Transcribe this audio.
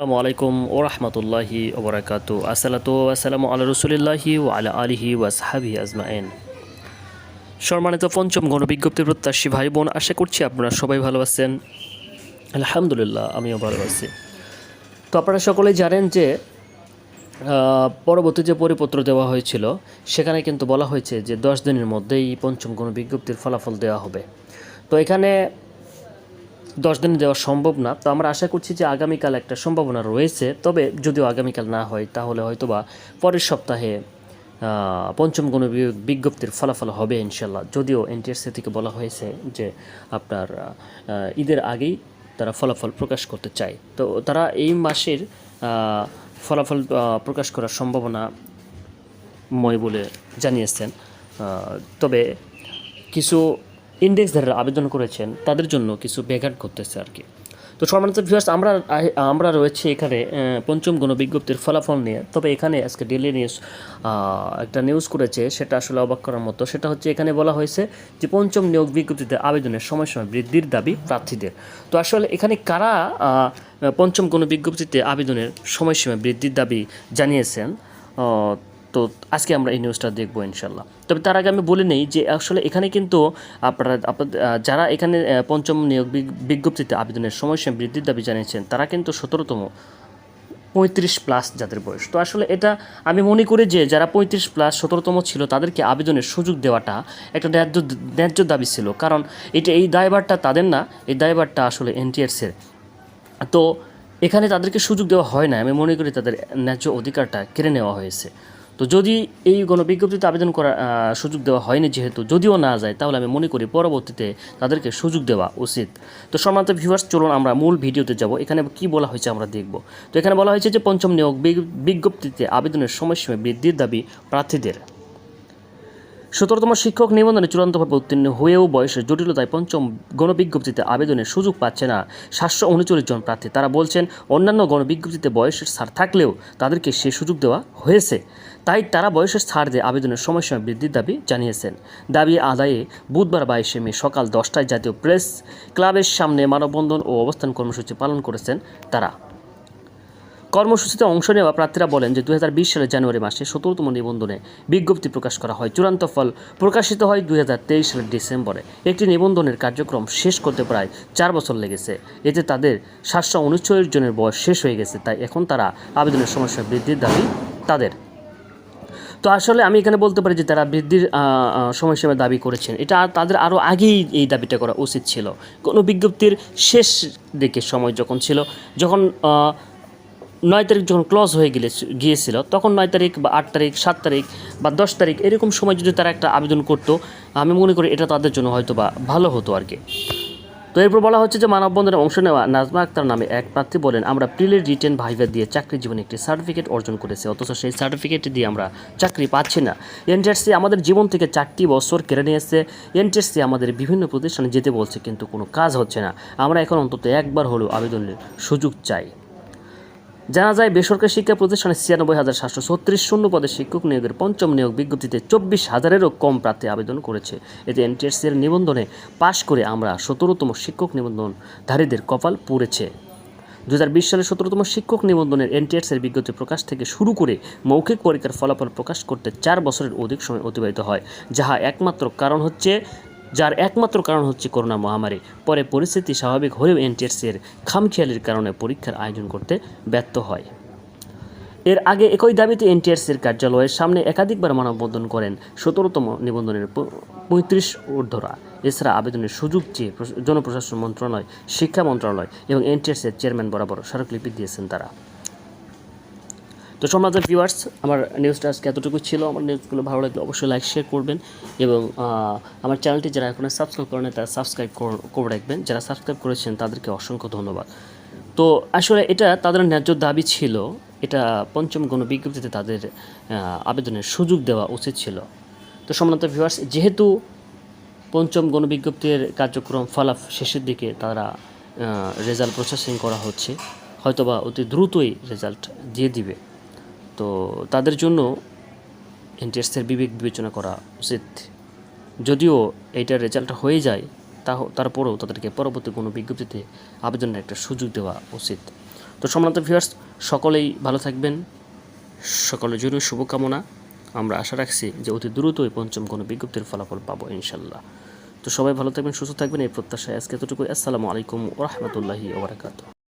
আসসালামু আলাইকুম ও রহমতুল্লাহি ওবরাকাতু আসসালাতু আসসালামু আল্লাহ রসুলিল্লাহি ও আলা আলিহি ওয়াসহাবি আজমাইন। সম্মানিত পঞ্চম গণবিজ্ঞপ্তির প্রত্যাশী ভাই বোন আশা করছি আপনারা সবাই ভালো আছেন। আলহামদুলিল্লাহ, আমিও ভালো আছি। তো আপনারা সকলেই জানেন যে পরবর্তী যে পরিপত্র দেওয়া হয়েছিল, সেখানে কিন্তু বলা হয়েছে যে দশ দিনের মধ্যেই পঞ্চম গণবিজ্ঞপ্তির ফলাফল দেওয়া হবে। তো এখানে দশ দিনে দেওয়া সম্ভব না। তো আমরা আশা করছি যে আগামীকাল একটা সম্ভাবনা রয়েছে। তবে যদিও আগামীকাল না হয়, তাহলে হয়তোবা পরের সপ্তাহে পঞ্চম গণ বিজ্ঞপ্তির ফলাফল হবে ইনশাল্লাহ যদিও এনটিএসসি থেকে বলা হয়েছে যে আপনার ঈদের আগেই তারা ফলাফল প্রকাশ করতে চায়। তো তারা এই মাসের ফলাফল প্রকাশ করার সম্ভাবনা ময় বলে জানিয়েছেন। তবে কিছু ইন্ডেক্সধারীরা আবেদন করেছেন, তাদের জন্য কিছু ব্যাঘাত করতেছে আর কি। তো সম্মানিত ভিউয়ার্স আমরা আমরা রয়েছে এখানে পঞ্চম গণ বিজ্ঞপ্তির ফলাফল নিয়ে। তবে এখানে আজকে ডেলি নিউজ একটা নিউজ করেছে, সেটা আসলে অবাক করার মতো। সেটা হচ্ছে এখানে বলা হয়েছে যে পঞ্চম নিয়োগ বিজ্ঞপ্তিতে আবেদনের সময়সীমা বৃদ্ধির দাবি প্রার্থীদের। তো আসলে এখানে কারা পঞ্চম গণ বিজ্ঞপ্তিতে আবেদনের সময়সীমা বৃদ্ধির দাবি জানিয়েছেন? তো আজকে আমরা এই নিউজটা দেখব ইনশাল্লাহ তবে তার আগে আমি বলে নেই যে আসলে এখানে কিন্তু আপনারা, আপনাদের যারা এখানে পঞ্চম নিয়োগ বিজ্ঞপ্তিতে আবেদনের সময়সীমা বৃদ্ধির দাবি জানিয়েছেন, তারা কিন্তু সতেরোতম, পঁয়ত্রিশ প্লাস যাদের বয়স। তো আসলে এটা আমি মনে করি যে যারা পঁয়ত্রিশ প্লাস সতেরোতম ছিল, তাদেরকে আবেদনের সুযোগ দেওয়াটা একটা ন্যায্য ন্যায্য দাবি ছিল। কারণ এটা এই দায়ভারটা তাদের না, এই দায়ভারটা আসলে এনটিএসের তো এখানে তাদেরকে সুযোগ দেওয়া হয় না আমি মনে করি তাদের ন্যায্য অধিকারটা কেড়ে নেওয়া হয়েছে। তো যদি এই কোনো বিজ্ঞপ্তিতে আবেদন করার সুযোগ দেওয়া হয়নি যেহেতু, যদিও না যায়, তাহলে আমি মনে করি পরবর্তীতে তাদেরকে সুযোগ দেওয়া উচিত। তো সম্মানিত ভিউয়ার্স চলুন আমরা মূল ভিডিওতে যাব। এখানে কি বলা হয়েছে আমরা দেখব। তো এখানে বলা হয়েছে যে পঞ্চম নিয়োগ বিজ্ঞপ্তিতে আবেদনের সময়সীমা বৃদ্ধির দাবি প্রার্থীদের। সতেরোতম শিক্ষক নিবন্ধনে চূড়ান্তভাবে উত্তীর্ণ হয়েও বয়সের জটিলতায় পঞ্চম গণবিজ্ঞপ্তিতে আবেদনের সুযোগ পাচ্ছে না। সাতশো উনচল্লিশ জন প্রার্থী। তারা বলছেন, অন্যান্য গণবিজ্ঞপ্তিতে বয়সের ছাড় থাকলেও তাদেরকে সে সুযোগ দেওয়া হয়েছে। তাই তারা বয়সের ছাড় দিয়ে আবেদনের সময়সীমা বৃদ্ধির দাবি জানিয়েছেন। দাবি আদায়ে বুধবার বাইশে মে সকাল দশটায় জাতীয় প্রেস ক্লাবের সামনে মানববন্ধন ও অবস্থান কর্মসূচি পালন করেছেন তারা। কর্মসূচিতে অংশ নেওয়া প্রার্থীরা বলেন যে দু হাজার বিশ সালের জানুয়ারি মাসে সতেরোতম নিবন্ধনে বিজ্ঞপ্তি প্রকাশ করা হয়। চূড়ান্ত ফল প্রকাশিত হয় দুই হাজার তেইশ সালের ডিসেম্বরে। একটি নিবন্ধনের কার্যক্রম শেষ করতে প্রায় চার বছর লেগেছে। এতে তাদের সাতশো উনচল্লিশ জনের বয়স শেষ হয়ে গেছে। তাই এখন তারা আবেদনের সমস্যা বৃদ্ধির দাবি তাদের। তো আসলে আমি এখানে বলতে পারি যে তারা বৃদ্ধির সময়সীমা দাবি করেছেন। এটা তাদের আরও আগেই এই দাবিটা করা উচিত ছিল। কোনো বিজ্ঞপ্তির শেষ দিকে সময় যখন ছিল, যখন নয় তারিখ যখন ক্লোজ হয়ে গেলে গিয়েছিল, তখন নয় তারিখ বা আট তারিখ, সাত তারিখ বা দশ তারিখ এরকম সময় যদি তারা একটা আবেদন করতো, আমি মনে করি এটা তাদের জন্য হয়তো বা ভালো হতো আর কি। তো এরপর বলা হচ্ছে যে মানববন্ধনে অংশ নেওয়া নাজমা আক্তার নামে এক প্রার্থী বলেন, আমরা প্রিলের রিটেন ভাইভা দিয়ে চাকরি জীবনে একটি সার্টিফিকেট অর্জন করেছি, অথচ সেই সার্টিফিকেট দিয়ে আমরা চাকরি পাচ্ছি না। এনটিএসসি আমাদের জীবন থেকে চারটি বছর কেড়ে নিয়েছে এনটিএসসি আমাদের বিভিন্ন প্রতিষ্ঠানে যেতে বলছে, কিন্তু কোনো কাজ হচ্ছে না। আমরা এখন অন্তত একবার হলেও আবেদনের সুযোগ চাই। জানা যায় বেসরকারি শিক্ষা প্রতিষ্ঠানে ছিয়ানব্বই হাজার সাতশো ছত্রিশ শূন্য পদে শিক্ষক নিয়োগের পঞ্চম নিয়োগ বিজ্ঞপ্তিতে চব্বিশ হাজারেরও কম প্রার্থী আবেদন করেছে। এতে এনটিএসসির নিবন্ধনে পাশ করে আমরা সতেরোতম শিক্ষক নিবন্ধনধারীদের কপাল পুড়েছে। দু হাজার বিশ সালে সতেরোতম শিক্ষক নিবন্ধনের এনটিএসের বিজ্ঞপ্তি প্রকাশ থেকে শুরু করে মৌখিক পরীক্ষার ফলাফল প্রকাশ করতে চার বছরের অধিক সময় অতিবাহিত হয়, যাহা একমাত্র কারণ হচ্ছে যার একমাত্র কারণ হচ্ছে করোনা মহামারী। পরে পরিস্থিতি স্বাভাবিক হলেও এনটিএসের খামখেয়ালির কারণে পরীক্ষার আয়োজন করতে ব্যর্থ হয়। এর আগে একই দাবিতে এনটিআরসির কার্যালয়ের সামনে একাধিকবার মানববন্ধন করেন সতেরোতম নিবন্ধনের পঁয়ত্রিশ ঊর্ধ্বরা। এছাড়া আবেদনের সুযোগ চেয়ে জনপ্রশাসন মন্ত্রণালয়, শিক্ষা মন্ত্রণালয় এবং এনটিআরসির চেয়ারম্যান বরাবর স্মারকলিপি দিয়েছেন তারা। তো সমাজের ভিউয়ার্স আমার নিউজটা আজকে এতটুকু ছিল। আমার নিউজগুলো ভালো লাগলে অবশ্যই লাইক শেয়ার করবেন এবং আমার চ্যানেলটি যারা এখনও সাবস্ক্রাইব করেন তারা সাবস্ক্রাইব করে রাখবেন। যারা সাবস্ক্রাইব করেছেন, তাদেরকে অসংখ্য ধন্যবাদ। তো আসলে এটা তাদের ন্যায্য দাবি ছিল। এটা পঞ্চম গণ বিজ্ঞপ্তিতে তাদের আবেদনের সুযোগ দেওয়া উচিত ছিল। তো সম্মানিত ভিউয়ার্স যেহেতু পঞ্চম গণবিজ্ঞপ্তির কার্যক্রম ফলাফ শেষের দিকে তারা রেজাল্ট প্রসেসিং করা হচ্ছে, হয়তোবা অতি দ্রুতই রেজাল্ট দিয়ে দিবে। তো তাদের জন্য এনটিএসের বিবেক বিবেচনা করা উচিত। যদিও এইটার রেজাল্ট হয়ে যায় তা তারপরেও তাদেরকে পরবর্তী কোনো বিজ্ঞপ্তিতে আবেদনের একটা সুযোগ দেওয়া উচিত। তো সম্মানিত ভিউয়ার্স সকলেই ভালো থাকবেন, সকলের জন্য শুভকামনা। আমরা আশা রাখছি যে অতি দ্রুতই পঞ্চম কোনো বিজ্ঞপ্তির ফলাফল পাবো ইনশাল্লাহ তো সবাই ভালো থাকবেন, সুস্থ থাকবেন, এই প্রত্যাশায় আজকে এতটুকু আসসালামু আলাইকুম ওরহমতুল্লাহি ওবরাকাতু